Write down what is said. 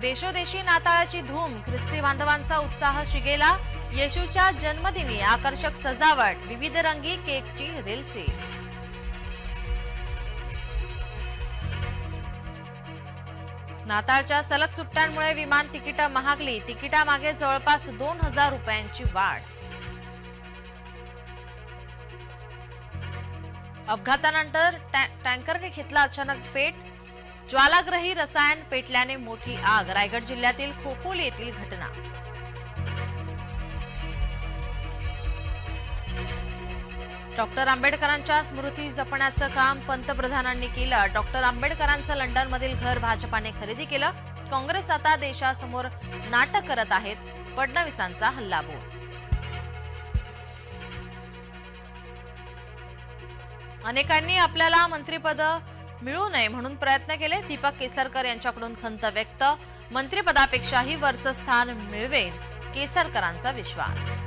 देशोदेशी नाताळाची धूम ख्रिस्ती बांधवांचा उत्साह शिगेला येशूच्या जन्मदिनी आकर्षक सजावट विविध रंगी केकची रेलची. नाताळच्या सलग सुट्ट्यांमुळे विमान तिकिटं महागली तिकिटामागे जवळपास दोन हजार रुपयांची वाढ. अपघातानंतर टॅ- टँकरने घेतला अचानक पेट ज्वालाग्रही रसायन पेटल्याने मोठी आग रायगड जिल्ह्यातील खोपोली येथील घटना. डॉक्टर आंबेडकरांच्या स्मृती जपण्याचं काम पंतप्रधानांनी केलं. डॉक्टर आंबेडकरांचं लंडनमधील घर भाजपाने खरेदी केलं. काँग्रेस आता देशासमोर नाटक करत आहेत. फडणवीसांचा हल्लाबोल. अनेकांनी आपल्याला मंत्रिपद मिळू नये म्हणून प्रयत्न केले. दीपक केसरकर यांच्याकडून खंत व्यक्त. मंत्रिपदापेक्षाही वरचं स्थान मिळवेल केसरकरांचा विश्वास.